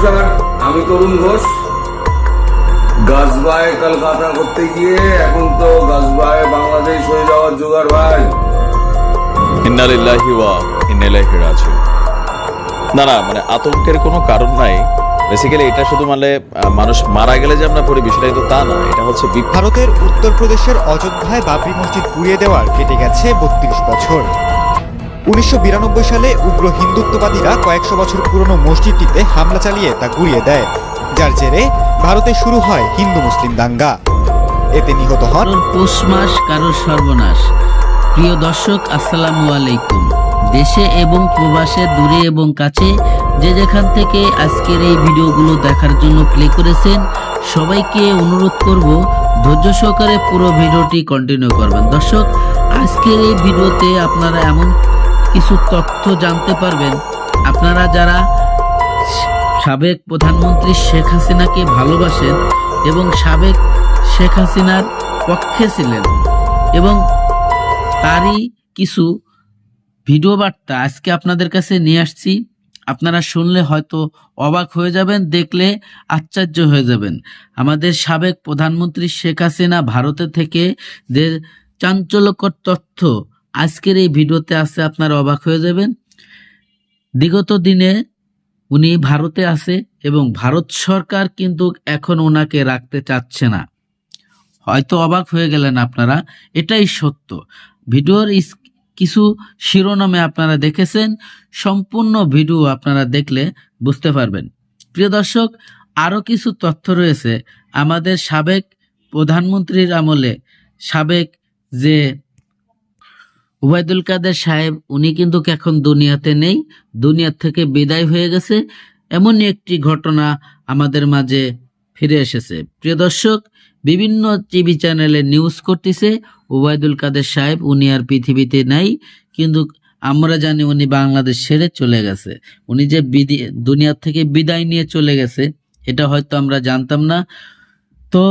নমস্কার আমি তরুণ ঘোষ। গাছবায় কলকাতা করতে গিয়ে এখন তো গাছবায় বাংলাদেশ হয়ে যাওয়ার জোগাড় ভাই। ইন্নালিল্লাহি ওয়া ইন্নাইলাইহি রাজিউন। না না মানে আতঙ্কের কোনো কারণ নাই। বেসিক্যালি এটা শুধু মানে মানুষ মারা গেলে যে আমরা পড়ি বিষয়টা কিন্তু তা না। এটা হচ্ছে ভারতের উত্তরপ্রদেশের অযোধ্যায় বাবরি মসজিদ গুড়িয়ে দেওয়ার কেটে গেছে বত্রিশ বছর। উনিশশো বিরানব্বই সালে উগ্র হিন্দুত্ববাদীরা কয়েকশো বছর পুরনো মসজিদটিতে হামলা চালিয়ে তা গুড়িয়ে দেয়, যার জেরে ভারতে শুরু হয় হিন্দু মুসলিম দাঙ্গা। এতে নিহত হন পৌষ মাস, কারোর সর্বনাশ। প্রিয় দর্শক, আসসালামু আলাইকুম। দেশে এবং প্রবাসে, দূরে এবং কাছে যে যেখান থেকে আজকের এই ভিডিওগুলো দেখার জন্য প্লে করেছেন, সবাইকে অনুরোধ করব, ধৈর্য সহকারে পুরো ভিডিওটি কন্টিনিউ করবেন। দর্শক, আজকের এই ভিডিওতে আপনারা এমন কিছু তথ্য জানতে পারবেন। আপনারা যারা সাবেক প্রধানমন্ত্রী শেখ হাসিনাকে ভালোবাসেন এবং সাবেক শেখ হাসিনার পক্ষে ছিলেন এবং তারই কিছু ভিডিও বার্তা আজকে আপনাদের কাছে নিয়ে আসছি। আপনারা শুনলে হয়তো অবাক হয়ে যাবেন, দেখলে আশ্চর্য হয়ে যাবেন। আমাদের সাবেক প্রধানমন্ত্রী শেখ হাসিনা ভারতে থেকে যে চাঞ্চল্যকর তথ্য আজকের এই ভিডিওতে আছে আপনারা অবাক হয়ে যাবেন। বিগত দিনে উনি ভারতে আছে এবং ভারত সরকার কিন্তু এখন ওনাকে রাখতে চাচ্ছে না। হয়তো অবাক হয়ে গেলেন আপনারা, এটাই সত্য। ভিডিওর কিছু শিরোনামে আপনারা দেখেছেন, সম্পূর্ণ ভিডিও আপনারা দেখলে বুঝতে পারবেন। প্রিয় দর্শক, আরও কিছু তথ্য রয়েছে। আমাদের সাবেক প্রধানমন্ত্রীর আমলে সাবেক যে উবায়দুল কাদের সাহেব, উনি কিন্তু এখন দুনিয়াতে নেই দুনিয়ার থেকে বিদায় হয়ে গেছে। এমনই একটি ঘটনা আমাদের মাঝে ফিরে এসেছে। প্রিয় দর্শক, বিভিন্ন টিভি চ্যানেলে নিউজ করতেছে ওবায়দুল কাদের সাহেব, উনি আর পৃথিবীতে নাই, কিন্তু আমরা জানি উনি বাংলাদেশ ছেড়ে চলে গেছে। উনি যে দুনিয়ার থেকে বিদায় নিয়ে চলে গেছে, এটা হয়তো আমরা জানতাম না। তো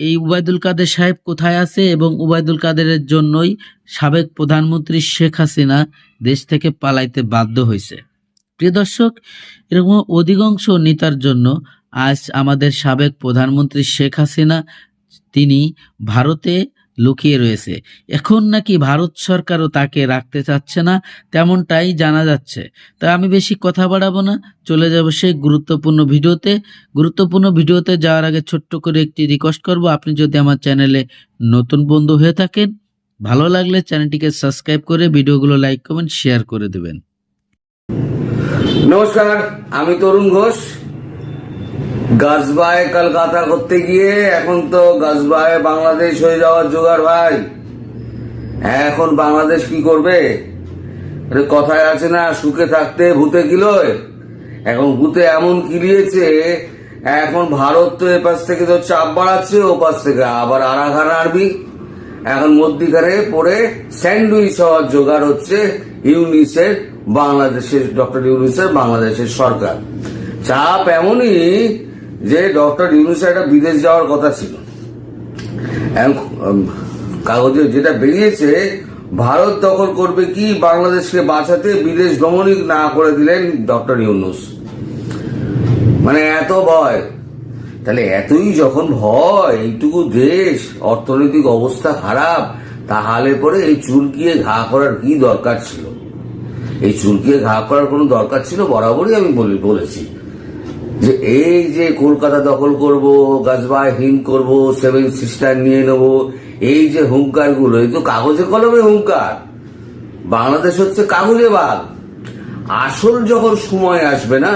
এই উবায়দুল কাদের সাহেব কোথায় আছে এবং উবায়দুল কাদেরের জন্যই সাবেক প্রধানমন্ত্রী শেখ হাসিনা দেশ থেকে পালাইতে বাধ্য হয়েছে প্রিয় দর্শক, এরকম অধিকাংশ নেতার জন্য আজ আমাদের সাবেক প্রধানমন্ত্রী শেখ হাসিনা, তিনি ভারতে লুকিয়ে রয়েছে। এখন নাকি ভারত সরকারও তাকে রাখতে চাচ্ছে না, তেমনটাই জানা যাচ্ছে। তা আমি বেশি কথা বাড়াবো না, চলে যাব সেই গুরুত্বপূর্ণ ভিডিওতে। গুরুত্বপূর্ণ ভিডিওতে যাওয়ার আগে ছোট্ট করে একটি রিকোয়েস্ট করব, আপনি যদি আমার চ্যানেলে নতুন বন্ধু হয়ে থাকেন, ভালো লাগলে চ্যানেলটিকে সাবস্ক্রাইব করে ভিডিওগুলো লাইক কমেন্ট শেয়ার করে দেবেন। নমস্কার, আমি তরুণ ঘোষ। গাছবায় কলকাতা করতে গিয়ে এখন তো গাছবায় বাংলাদেশ হয়ে যাওয়ার জোগাড় ভাই। এখন বাংলাদেশ কি করবে? কথায় আছে না, সুখে থাকতে ভূতে কিলোয় এখন ভূতে এমন কিলিয়েছে এখন ভারত তো এপাশ থেকে তো চাপ বাড়াচ্ছে, ও পাশ থেকে আবার আড়াঘাড় আরবি। এখন মধ্যিখানে পড়ে স্যান্ডউইচ হওয়ার জোগাড় হচ্ছে ইউনিসের বাংলাদেশের, ডক্টর ইউনিসের বাংলাদেশের সরকার। চাপ এমনই যে ডক্টর ইউনিসের একটা বিদেশ যাওয়ার কথা ছিল। কাগজে যেটা বেরিয়েছে, ভারত দখল করবে কি বাংলাদেশকে বাঁচাতে বিদেশ দমনই না করে দিলেন ডক্টর ইউনুস? মানে এত ভয়। তাহলে এতই যখন ভয়, এইটুকু দেশ, অর্থনৈতিক অবস্থা খারাপ, তাহলে পরে এই চুলকিয়ে ঘা করার কি দরকার ছিল? এই চুলকিয়ে ঘা করার কোনো দরকার ছিল? বরাবরই আমি বলি, বলেছি। যে এই যে কলকাতা দখল করব গাছবায় হিম করব সেভেন সিস্টার নিয়ে নেব, এই যে হুঙ্কারগুলো এই তো কাগজে কলমে হুঙ্কার। বাংলাদেশ হচ্ছে কাগজে বাঘ। আসল যখন সময় আসবে না,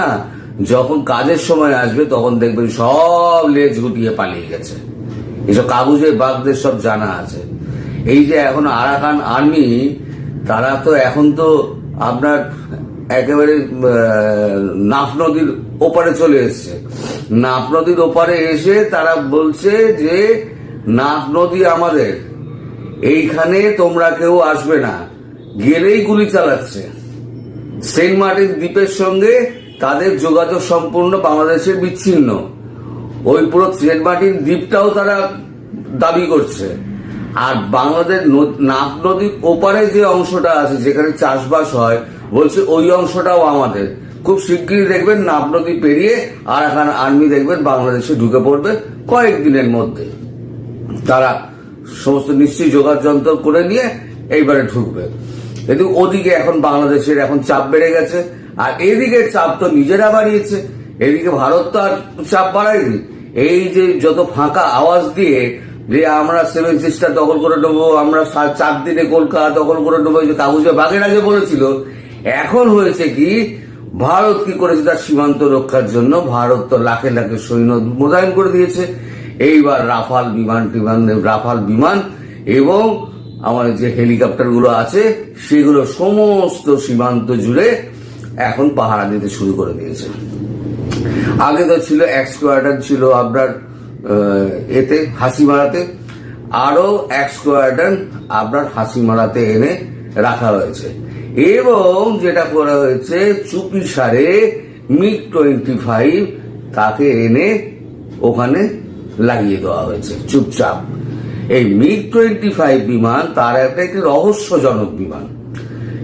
যখন কাজের সময় আসবে, তখন দেখবেন সব লেজ গুটিয়ে পালিয়ে গেছে। এসব কাগজে বাঘদের সব জানা আছে। এই যে এখন আরাকান আর্মি, তারা তো এখন তো আপনার একেবারে নাফ নদীর ওপারে চলে এসছে। নাফ নদীর ওপারে এসে তারা বলছে যে, নাফ নদী আমাদের। এইখানে তোমরা কেউ আসবে না। গেলেই গুলি চালাচ্ছে। সেন্ট মার্টিন দ্বীপের সঙ্গে তাদের যোগাযোগ সম্পূর্ণ বাংলাদেশের বিচ্ছিন্ন। ওই পুরো সেন্ট মার্টিন দ্বীপটাও তারা দাবি করছে। আর বাংলাদেশ নাফ নদীর ওপারে যে অংশটা আছে, যেখানে চাষবাস হয় বলছে, ওই অংশটাও আমাদের। খুব শিগগিরই দেখবেন নাপ নদী পেরিয়ে আর এখন আর্মি দেখবেন বাংলাদেশে ঢুকে পড়বে কয়েকদিনের মধ্যে। তারা সমস্ত নিশ্চয়ই যোগাযোগ যন্ত্র করে নিয়ে এইবারে ঢুকবে। কিন্তু ওদিকে এখন বাংলাদেশের এখন চাপ বেড়ে গেছে, আর এদিকে চাপ তো নিজেরা বাড়িয়েছে। এদিকে ভারত তো আর চাপ বাড়ায়নি। এই যে যত ফাঁকা আওয়াজ দিয়ে যে আমরা সেভেন সিস্টার দখল করে নেব, আমরা চার দিনে কলকাতা দখল করে নেব যে কাগজে বাগের আগে বলেছিল এখন হয়েছে কি, ভারত কি করেছে তার সীমান্ত রক্ষার জন্য? ভারত তো লাখে লাখে সৈন্য মোতায়েন করে দিয়েছে। এইবার রাফাল বিমান, টিমান, রাফাল বিমান এবং আমার যে হেলিকপ্টারগুলো আছে, সেগুলো সমস্ত সীমান্ত জুড়ে এখন পাহারা দিতে শুরু করে দিয়েছে। আগে তো ছিল এক স্কোয়াড্রন ছিল আপনার এতে, হাসিমারাতে। আরও এক স্কোয়াড্রন আপনার হাসিমারাতে এনে রাখা হয়েছে এবং যেটা করা হয়েছে, চুপি সারে মিগ টোয়েন্টি ফাইভ তাকে এনে ওখানে লাগিয়ে দেওয়া হয়েছে, চুপচাপ। এই মিগ টোয়েন্টি ফাইভ বিমান তার একটা একটি রহস্যজনক বিমান।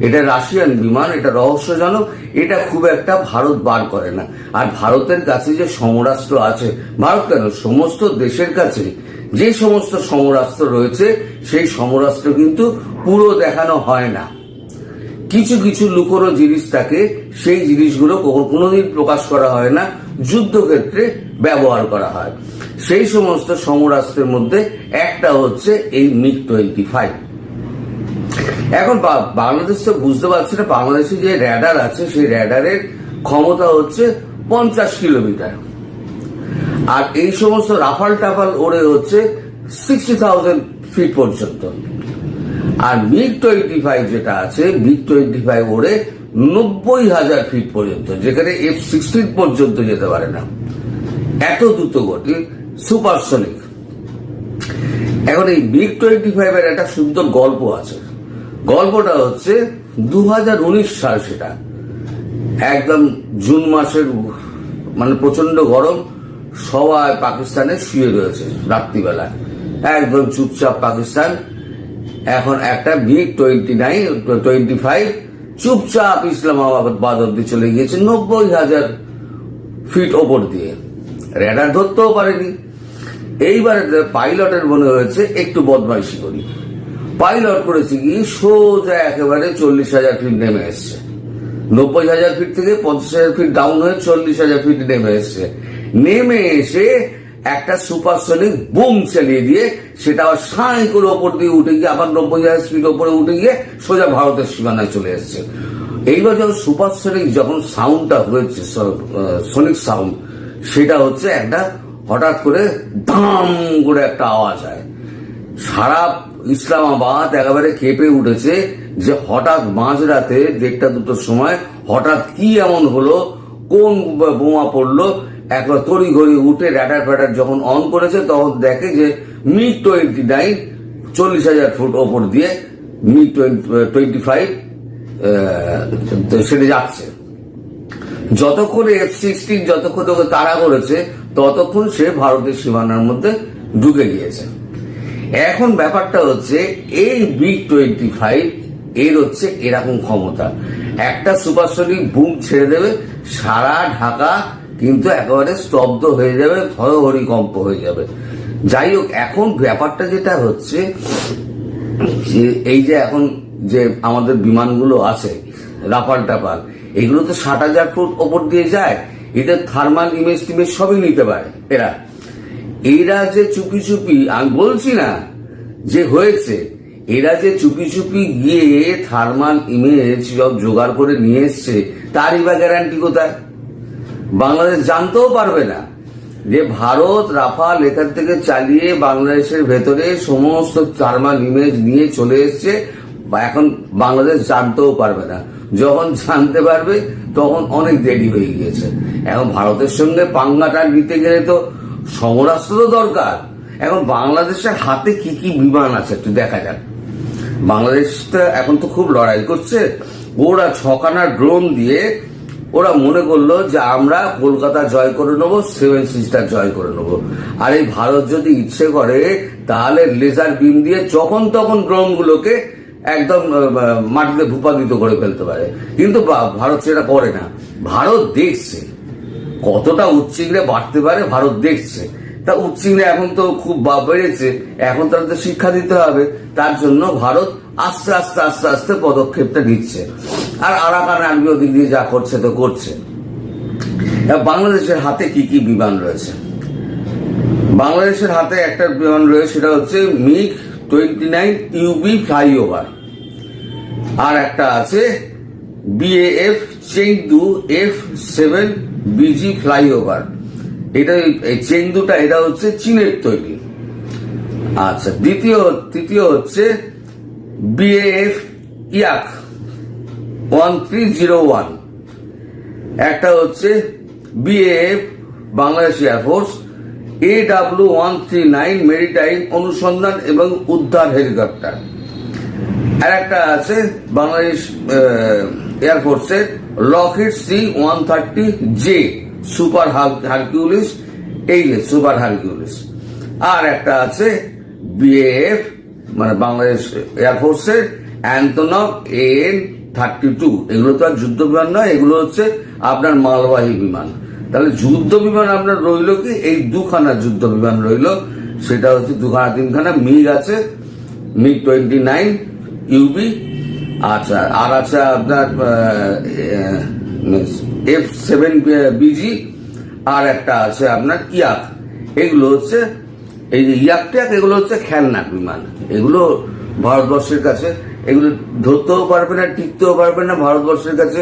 এটা রাশিয়ান বিমান, এটা রহস্যজনক, এটা খুব একটা ভারত বার করে না। আর ভারতের কাছে যে সমরাস্ত্র আছে, ভারত কেন? সমস্ত দেশের কাছে যে সমস্ত সমরাস্ত্র রয়েছে, সেই সমরাস্ত্র কিন্তু পুরো দেখানো হয় না। কিছু কিছু লুকোনো জিনিস থাকে, সেই জিনিসগুলো কোনোদিন প্রকাশ করা হয় না, যুদ্ধক্ষেত্রে ব্যবহার করা হয়। সেই সমস্ত সমরাস্ত্রের মধ্যে একটা হচ্ছে এই মিগ টোয়েন্টি ফাইভ। এখন বাংলাদেশ তো বুঝতে পারছে না, বাংলাদেশে যে র্যাডার আছে, সেই র্যাডারের ক্ষমতা হচ্ছে পঞ্চাশ কিলোমিটার। আর এই সমস্ত রাফাল টাফাল ওড়ে হচ্ছে সিক্সটি থাউজেন্ড ফিট পর্যন্ত। আর মিগ টোয়েন্টি ফাইভ যেটা আছে মিগ টোয়েন্টি ফাইভ ওড়ে নব্বই হাজার ফিট পর্যন্ত, যেখানে এফ সিক্সটিন পর্যন্ত যেতে পারে না। এত দ্রুত গতি সুপারসনিক এখন এই মিগ টোয়েন্টি ফাইভের একটা সুন্দর গল্প আছে। গল্পটা হচ্ছে দু হাজার উনিশ সাল সেটা। একদম জুন মাসের মানে প্রচণ্ড গরম, সবাই পাকিস্তানে শুয়ে রয়েছে রাত্রিবেলা। একদম চুপচাপ পাকিস্তান এখন একটা MiG twenty nine twenty five চুপচাপ ইসলামাবাদ বাদ অব্দি চলে গিয়েছে নব্বই হাজার ফিট ওপর দিয়ে। রেডার ধরতেও পারেনি। এইবারে পাইলটের মনে হয়েছে, একটু বদমাইশি করি। পাইলট করেছে কি সোজা একেবারে চল্লিশ হাজার ফিট নেমে এসছে। নব্বই হাজার ফিট থেকে পঞ্চাশ হাজার ফিট ডাউন হয়ে চল্লিশ হাজার ফিট নেমে এসছে। নেমে এসে একটা সুপারসনিক বুম, চালিয়ে দিয়ে সেটা আবার করে ওপর দিয়ে উঠে গিয়ে, আবার নব্বই হাজার ফিট ওপরে উঠে গিয়ে সোজা ভারতের সীমানায় চলে এসছে। এইবার যখন সুপারসনিক যখন সাউন্ডটা হয়েছে সনিক সাউন্ড সেটা হচ্ছে একটা হঠাৎ করে দাম করে একটা আওয়াজ হয়। সারা ইসলামাবাদ একেবারে কেঁপে উঠেছে যে হঠাৎ মাঝরাতে দেড়টা দুটোর সময় হঠাৎ কি এমন হলো, কোন বোমা পড়ল একবার তড়ি ঘড়ি উঠে র্যাডার ফ্যাডার যখন অন করেছে, তখন দেখে যে মিগ টোয়েন্টি নাইন চল্লিশ হাজার ফুট ওপর দিয়ে মিগ টোয়েন্টি ফাইভ সেটা যাচ্ছে। যতক্ষণ এফ সিক্সটিন যতক্ষণ ওকে তাড়া করেছে, ততক্ষণ সে ভারতের সীমানার মধ্যে ঢুকে গিয়েছে। এখন ব্যাপারটা হচ্ছে, এই বিগ টোয়েন্টি ফাইভ এর হচ্ছে এরকম ক্ষমতা। একটা সুপারসনিক বুম ছেড়ে দেবে, সারা ঢাকা কিন্তু একেবারে স্তব্ধ হয়ে যাবে হরহরি কম্প হয়ে যাবে। যাই হোক, এখন ব্যাপারটা যেটা হচ্ছে, যে এই যে এখন যে আমাদের বিমানগুলো আছে রাফাল টাপাল এগুলো তো ষাট হাজার ফুট ওপর দিয়ে যায়, এদের থার্মাল ইমেজ টিমেজ সবই নিতে পারে, এরা। এরা যে চুপি চুপি, আমি বলছি না যে হয়েছে, এরা যে চুপি চুপি গিয়ে থার্মাল ইমেজ সব জোগাড় করে নিয়ে এসছে, তারই বা গ্যারান্টি কোথায়? বাংলাদেশ জানতেও পারবে না যে ভারত, রাফাল এখান থেকে চালিয়ে বাংলাদেশের ভেতরে সমস্ত থার্মাল ইমেজ নিয়ে চলে এসছে, বা এখন বাংলাদেশ জানতেও পারবে না। যখন জানতে পারবে, তখন অনেক দেরি হয়ে গিয়েছে। এখন ভারতের সঙ্গে পাঙ্গাটা নিতে গেলে তো সমরাস্ত্র তো দরকার। এখন বাংলাদেশের হাতে কি কি বিমান আছে একটু দেখা যাক। বাংলাদেশ তো এখন তো খুব লড়াই করছে। ওরা ছখানা ড্রোন দিয়ে ওরা মনে করল যে আমরা কলকাতা জয় করে নেব, সেভেন সিস্টার জয় করে নেব। আর এই ভারত যদি ইচ্ছে করে, তাহলে লেজার বিম দিয়ে যখন তখন ড্রোন গুলোকে একদম মাটিতে ভূপাদিত করে ফেলতে পারে। কিন্তু ভারত সেটা করে না। ভারত দেখছে। কতটা উচ্চিংড়ে বাড়তে পারে, ভারত দেখছে। তা উচ্চিংড়ে এখন তো খুব বেড়েছে। এখন তাদের তো শিক্ষা দিতে হবে। তার জন্য ভারত আস্তে আস্তে আস্তে আস্তে পদক্ষেপটা নিচ্ছে। আর আরাকান আর্মি ওদিক দিয়ে যা করছে তো করছে। বাংলাদেশের হাতে কি কি বিমান রয়েছে? বাংলাদেশের হাতে একটা বিমান রয়েছে, সেটা হচ্ছে MiG twenty nine UB flyover. আর একটা আছে BAF Chengdu F seven BG flyover. এটা চেংদুটা, এটা হচ্ছে চীনের তৈরি। আচ্ছা দ্বিতীয়, তৃতীয় হচ্ছে বিএএফ ইয়াক। ওয়ান থ্রি জিরো ওয়ান একটা হচ্ছে B A F Bangladesh air force A W one three nine maritime অনুসন্ধান এবং উদ্ধার হেলিকপ্টার আর একটা আছে Bangladesh এয়ারফোর্সের Lockheed C one thirty J super Hercules এই সুপার হারকিউলিস আর একটা আছে বিএএফ মানে বাংলাদেশ এয়ারফোর্সের অ্যান্টনভ এন থার্টি টু, এগুলো তো আর যুদ্ধ বিমান নয়, এগুলো হচ্ছে আপনার মালবাহী বিমান। তাহলে যুদ্ধ বিমান আপনার রইল কি? এই দুখানা যুদ্ধ বিমান রইল। সেটা হচ্ছে দুখানা, তিনখানা, মিগ আছে, মিগ টোয়েন্টি নাইন ইউবি আচ্ছা আর আছে আপনার এফ সেভেন বিজি, আর একটা আছে আপনার ইয়াক। এগুলো হচ্ছে, এই যে ইয়াক ট্যাক এগুলো হচ্ছে খেলনা বিমান। এগুলো ভারতবর্ষের কাছে এগুলো ধরতেও পারবে না, টিকতেও পারবে না ভারতবর্ষের কাছে।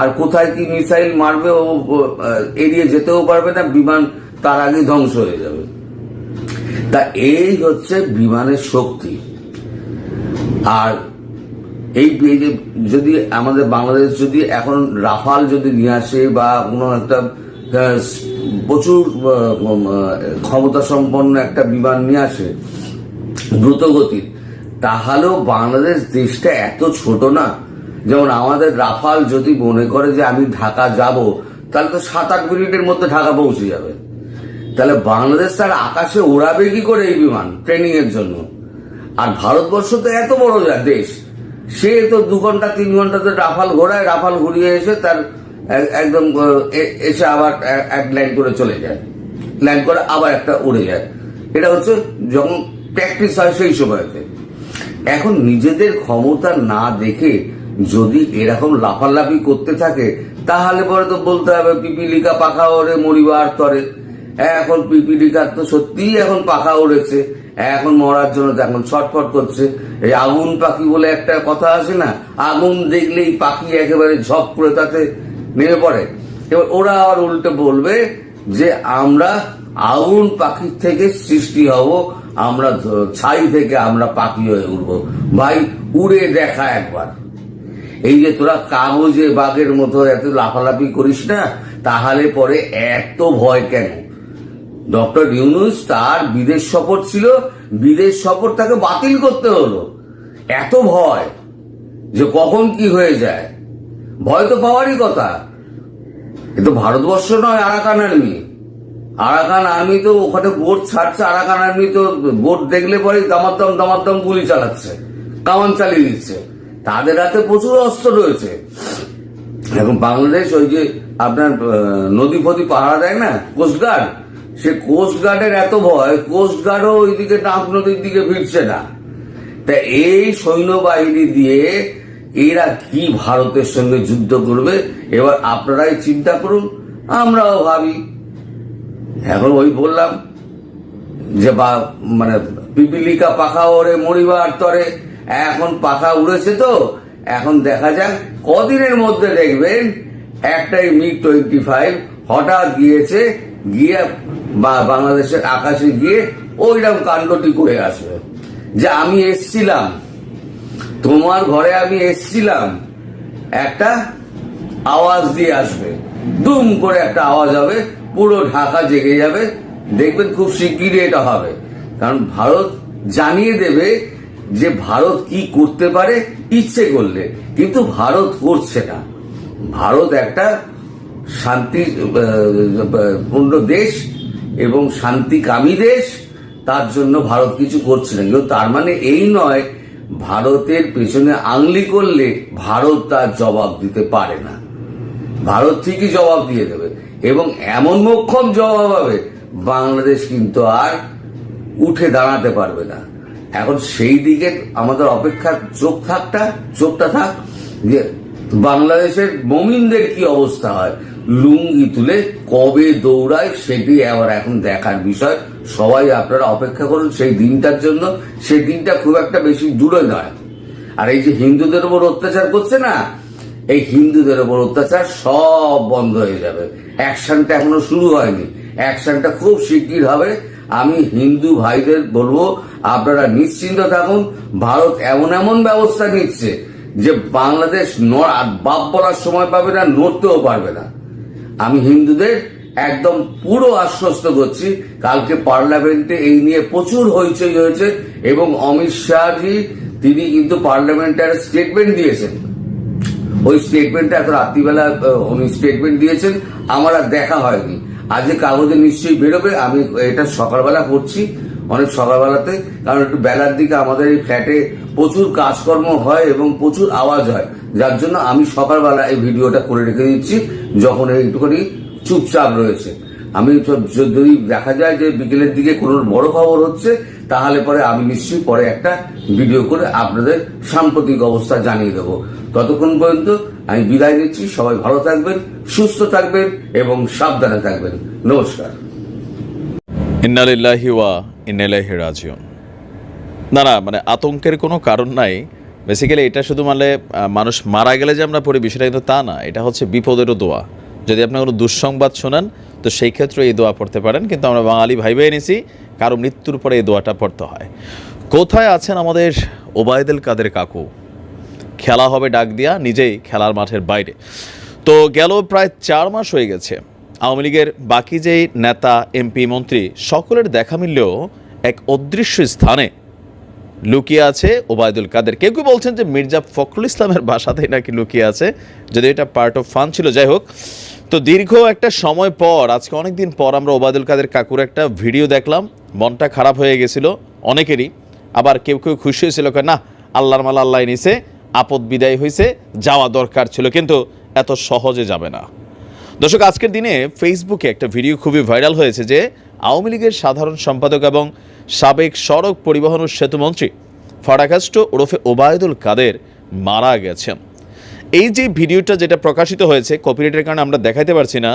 আর কোথায় কি মিসাইল মারবে, ও এড়িয়ে যেতেও পারবে না, বিমান তার আগে ধ্বংস হয়ে যাবে। তা এই হচ্ছে বিমানের শক্তি। আর এই যদি আমাদের বাংলাদেশ যদি এখন রাফাল যদি নিয়ে আসে বা কোনো একটা প্রচুর ক্ষমতা সম্পন্ন একটা বিমান নিয়ে আসে দ্রুত গতির তাহলেও বাংলাদেশ দেশটা এত ছোট না। যেমন আমাদের রাফাল যদি মনে করে যে আমি ঢাকা যাব, তাহলে তো সাত আট মিনিটের মধ্যে ঢাকা পৌঁছে যাবে। তাহলে বাংলাদেশ তার আকাশে ওড়াবে কি করে এই বিমান ট্রেনিং এর জন্য? আর ভারতবর্ষ তো এত বড় দেশ। সে তো দু ঘণ্টা, তিন ঘন্টাতে রাফাল ঘোরায় রাফাল ঘুরিয়ে এসে তার একদম এসে আবার এক ল্যান্ড করে চলে যায়। ল্যান্ড করে আবার একটা উড়ে যায়। এটা হচ্ছে যখন প্র্যাকটিস হয় সেই সময়তে। এখন নিজেদের ক্ষমতা না দেখে যদি এরকম লাফালাফি করতে থাকে, তাহলে পরে তো বলতে হবে, পিপিলিকা পাখা ওরে মরিবার তরে। এখন পিপিলিকার তো সত্যিই এখন পাখা উড়েছে এখন মরার জন্য এখন ছটফট করছে। এই আগুন পাখি বলে একটা কথা আছে না, আগুন দেখলেই পাখি একেবারে ঝপ করে তাতে নেমে পড়ে। এবার ওরা আবার উল্টে বলবে যে, আমরা আগুন পাখির থেকে সৃষ্টি হব আমরা ছাই থেকে আমরা পাখি হয়ে উঠবো। ভাই, উড়ে দেখা একবার। এই যে তোরা কাগজে বাঘের মতো এত লাফালাফি করিস না, তাহলে পরে এত ভয় কেন? ডক্টর ইউনুস তার বিদেশ সফর ছিল, বিদেশ সফর তাকে বাতিল করতে হলো। এত ভয় যে কখন কি হয়ে যায়? ভয় তো পাওয়ারই কথা। এ তো ভারতবর্ষ নয় আরাকান আর্মি আরাকান আর্মি তো ওখানে বোট ছাড়ছে, আরাকান আর্মি তো বোট দেখলে পরে দামাদ্দম দামাদ্দম গুলি চালাচ্ছে, কামান চালিয়ে দিচ্ছে। তাদের হাতে প্রচুর অস্ত্র রয়েছে। এখন বাংলাদেশ ওই যে আপনার নদী ফদি পাহারা দেয় না কোস্টগার্ড সে কোস্টগার্ডের এত ভয় কোস্টগার্ডও ওইদিকে নাক নদীর দিকে ফিরছে না। তা এই সৈন্যবাহিনী দিয়ে এরা কি ভারতের সঙ্গে যুদ্ধ করবে, এবার আপনারাই চিন্তা করুন, আমরাও ভাবি। এখন ওই বললাম যে বা মানে পিপিলিকা পাখা ওরে, মরিবার তরে, এখন পাখা উড়েছে তো, এখন দেখা যাক কদিনের মধ্যে দেখবেন একটাই মিগ টোয়েন্টি ফাইভ হঠাৎ গিয়েছে, গিয়ে বা, বাংলাদেশের আকাশে গিয়ে ওইরকম কাণ্ডটি করে আসবে যে আমি এসছিলাম, তোমার ঘরে আমি এসছিলাম, একটা আওয়াজ দিয়ে আসবে। দুম করে একটা আওয়াজ হবে পুরো ঢাকা জেগে যাবে। দেখবেন খুব শিগগিরই এটা হবে। কারণ ভারত জানিয়ে দেবে যে ভারত কি করতে পারে, ইচ্ছে করলে। কিন্তু ভারত করছে না। ভারত একটা শান্তি পূর্ণ দেশ এবং শান্তিকামী দেশ, তার জন্য ভারত কিছু করছে না। কিন্তু তার মানে এই নয়, ভারতের পেছনে আংলি করলে ভারত তার জবাব দিতে পারে না। ভারত ঠিকই জবাব দিয়ে দেবে। এবং এমন মোক্ষম জবাব হবে, বাংলাদেশ কিন্তু আর উঠে দাঁড়াতে পারবে না। এখন সেই দিকে আমাদের অপেক্ষার চোখ থাকটা, চোখটা থাক, যে বাংলাদেশের মমিনদের কি অবস্থা হয়? লুঙ্গি তুলে কবে দৌড়ায় সেটি আবার এখন দেখার বিষয়। সবাই আপনারা অপেক্ষা করুন, সেই দিনটার জন্য। সেই দিনটা খুব একটা বেশি দূরে নয়। আর এই যে হিন্দুদের উপর অত্যাচার করছে না এই হিন্দুদের উপর অত্যাচার সব বন্ধ হয়ে যাবে। অ্যাকশনটা এখনও শুরু হয়নি। অ্যাকশনটা খুব শিগগির হবে। আমি হিন্দু ভাইদের বলব, আপনারা নিশ্চিন্ত থাকুন, ভারত এমন এমন ব্যবস্থা নিচ্ছে যে বাংলাদেশ বাপ বলার সময় পাবে না, নড়তেও পারবে না। আমি হিন্দুদের একদম পুরো আশ্বস্ত করছি, কালকে পার্লামেন্টে এই নিয়ে প্রচুর হইচই হয়েছে এবং অমিত শাহজি, তিনি কিন্তু পার্লামেন্টে স্টেটমেন্ট দিয়েছেন। ওই স্টেটমেন্টটা এত রাত্রিবেলা উনি স্টেটমেন্ট দিয়েছেন, আমার আর দেখা হয়নি। আজকে কাগজে নিশ্চয়ই বেরোবে, আমি এটা সকালবেলা করছি, অনেক সকালবেলাতে, কারণ একটু বেলার দিকে আমাদের এই ফ্ল্যাটে প্রচুর কাজকর্ম হয় এবং প্রচুর আওয়াজ হয়। যার জন্য আমি সকালবেলা এই ভিডিওটা করে রেখে দিচ্ছি, যখন একটুখানি চুপচাপ রয়েছে। আমি যদি দেখা যায় যে বিকেলের দিকে কোনো বড় খবর হচ্ছে তাহলে পরে আমি নিশ্চয়ই পরে একটা ভিডিও করে আপনাদের সাম্প্রতিক অবস্থা জানিয়ে দেবো। ততক্ষণ পর্যন্ত আমি বিদায় নিচ্ছি। সবাই ভালো থাকবেন, সুস্থ থাকবেন এবং সাবধানে থাকবেন। নমস্কার। ওয়া না না মানে আতঙ্কের কোনো কারণ নাই। বেসিক্যালি এটা শুধু মানে মানুষ মারা গেলে যে আমরা পড়ি, বিষয়টা কিন্তু তা না। এটা হচ্ছে বিপদেরও দোয়া। যদি আপনি কোনো দুঃসংবাদ শোনেন তো সেই ক্ষেত্রে এই দোয়া পড়তে পারেন, কিন্তু আমরা বাঙালি ভাই ভাই কারও মৃত্যুর পরে এই দোয়াটা পড়তে হয়। কোথায় আছেন আমাদের ওবায়দুল কাদের কাকু? খেলা হবে ডাক দিয়া, নিজেই খেলার মাঠের বাইরে। তো গেল প্রায় চার মাস হয়ে গেছে, আওয়ামী লীগের বাকি যেই নেতা, এমপি, মন্ত্রী, সকলের দেখা মিললেও এক অদৃশ্য স্থানে লুকিয়ে আছে ওবায়দুল কাদের। কেউ কেউ বলছেন যে মির্জা ফখরুল ইসলামের বাসাতেই নাকি লুকিয়ে আছে যদি এটা পার্ট অফ ফান ছিল। যাই হোক তো দীর্ঘ একটা সময় পর আজকে অনেক দিন পর আমরা ওবায়দুল কাদের কাকুর একটা ভিডিও দেখলাম। মনটা খারাপ হয়ে গেছিল অনেকেরই। আবার কেউ কেউ খুশি হয়েছিল কয়, না আল্লাহর মাল আল্লাহ নিছে আপদ বিদায় হয়েছে যাওয়া দরকার ছিল কিন্তু এত সহজে যাবে না। দর্শক আজকের দিনে ফেসবুকে একটা ভিডিও খুবই ভাইরাল হয়েছে যে আওয়ামী লীগের সাধারণ সম্পাদক এবং সাবেক সড়ক পরিবহন ও সেতুমন্ত্রী ফারাকাস্ট ওরফে ওবায়দুল কাদের মারা গেছেন। এই যে ভিডিওটা যেটা প্রকাশিত হয়েছে কপিরাইটের কারণে আমরা দেখাইতে পারছি না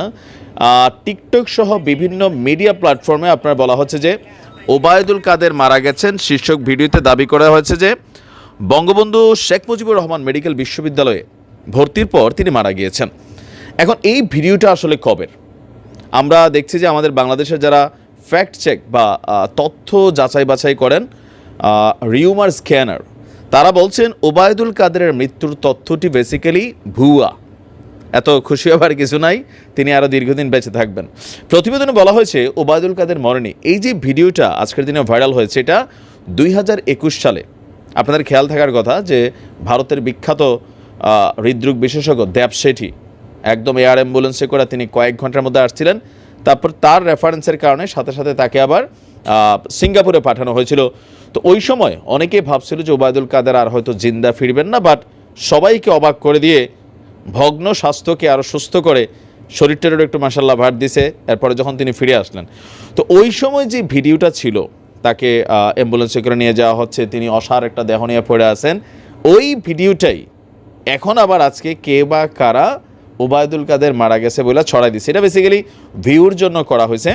টিকটক সহ বিভিন্ন মিডিয়া প্ল্যাটফর্মে আপনার বলা হচ্ছে যে, ওবায়দুল কাদের মারা গেছেন। শীর্ষক ভিডিওতে দাবি করা হয়েছে যে, বঙ্গবন্ধু শেখ মুজিবুর রহমান মেডিকেল বিশ্ববিদ্যালয়ে ভর্তির পর তিনি মারা গিয়েছেন। এখন এই ভিডিওটা আসলে কবের আমরা দেখছি যে আমাদের বাংলাদেশের যারা ফ্যাক্ট চেক বা তথ্য যাচাই বাছাই করেন রিউমার স্ক্যানার তারা বলছেন ওবায়দুল কাদেরের মৃত্যুর তথ্যটি বেসিক্যালি ভুয়া। এত খুশি হবার কিছু নাই, তিনি আরও দীর্ঘদিন বেঁচে থাকবেন। প্রতিবেদনে বলা হয়েছে, ওবায়দুল কাদের মরণে, এই যে ভিডিওটা আজকের দিনে ভাইরাল হয়েছে, এটা দুই হাজার একুশ সালে। আপনাদের খেয়াল থাকার কথা যে, ভারতের বিখ্যাত হৃদরোগ বিশেষজ্ঞ দেব শেঠি, একদম এয়ার অ্যাম্বুলেন্সে করে তিনি কয়েক ঘণ্টার মধ্যে আসছিলেন। তারপর তার রেফারেন্সের কারণে সাথে সাথে তাকে আবার সিঙ্গাপুরে পাঠানো হয়েছিল। তো ওই সময় অনেকেই ভাবছিল যে ওবায়দুল কাদের আর হয়তো জিন্দা ফিরবেন না বাট সবাইকে অবাক করে দিয়ে ভগ্ন স্বাস্থ্যকে আরও সুস্থ করে শরীরটারও একটু মাসাল্লাহ ভাট দিছে, এরপরে যখন তিনি ফিরে আসলেন। তো ওই সময় যে ভিডিওটা ছিল, তাকে অ্যাম্বুলেন্সে করে নিয়ে যাওয়া হচ্ছে, তিনি অসার একটা দেহ নিয়ে পড়ে আছেন, ওই ভিডিওটাই এখন আবার আজকে কে বা কারা ওবায়দুল কাদের মারা গেছে বলে ছড়াই দিচ্ছে। এটা বেসিক্যালি ভিউর জন্য করা হয়েছে।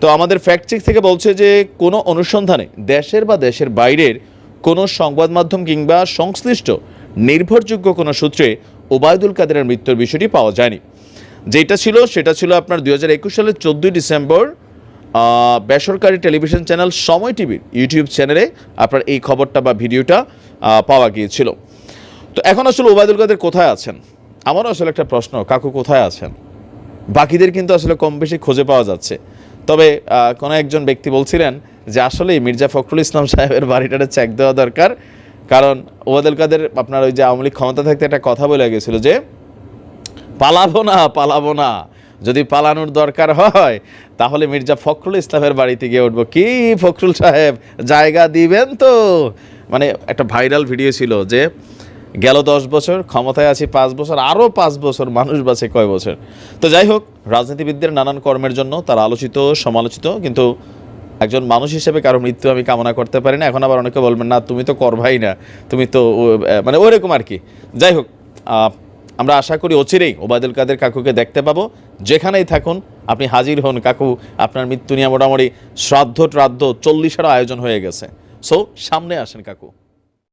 তো আমাদের ফ্যাক্ট চেক থেকে বলছে যে কোনো অনুসন্ধানে দেশের বা দেশের বাইরের কোনো সংবাদ মাধ্যম কিংবা সংশ্লিষ্ট নির্ভরযোগ্য কোনো সূত্রে ওবায়দুল কাদেরের মৃত্যুর বিষয়টি পাওয়া যায়নি। যেটা ছিল, সেটা ছিল আপনার দুই হাজার একুশ সালের চোদ্দোই ডিসেম্বর বেসরকারি টেলিভিশন চ্যানেল সময় টিভির ইউটিউব চ্যানেলে আপনার এই খবরটা বা ভিডিওটা পাওয়া গিয়েছিল। তো এখন আসলে ওবায়দুল কাদের কোথায় আছেন? আমারও আসলে একটা প্রশ্ন, কাকু কোথায় আছেন? বাকিদের কিন্তু আসলে কম বেশি খুঁজে পাওয়া যাচ্ছে। তবে কোনো একজন ব্যক্তি বলছিলেন যে আসলেই মির্জা ফখরুল ইসলাম সাহেবের বাড়িটাতে চেক দেওয়া দরকার। কারণ ওবায়দুল কাদের আপনার ওই যে আওয়ামী লীগ ক্ষমতা থাকতে একটা কথা বলে গেছিল যে, পালাবো না পালাবো না। যদি পালানোর দরকার হয়, তাহলে মির্জা ফখরুল ইসলামের বাড়িতে গিয়ে উঠবো। কি ফখরুল সাহেব? জায়গা দিবেন তো? মানে একটা ভাইরাল ভিডিও ছিল যে গেল দশ বছর, ক্ষমতায় আছি পাঁচ বছর, আরও পাঁচ বছর মানুষ বাঁচে কয় বছর? তো যাই হোক, রাজনীতিবিদদের নানান কর্মের জন্য তারা আলোচিত, সমালোচিত, কিন্তু একজন মানুষ হিসেবে কারও মৃত্যু আমি কামনা করতে পারি না। এখন আবার অনেকে বলবেন, না, তুমি তো করভাই না। তুমি তো মানে ওরকম আর কি। যাই হোক আমরা আশা করি অচিরেই ওবায়দুল কাদের কাকুকে দেখতে পাবো। যেখানেই থাকুন, আপনি হাজির হন কাকু, আপনার মৃত্যু নিয়ে মোটামুটি শ্রাদ্ধ ট্রাদ্ধ চল্লিশেরও আয়োজন হয়ে গেছে। সো, সামনে আসেন কাকু।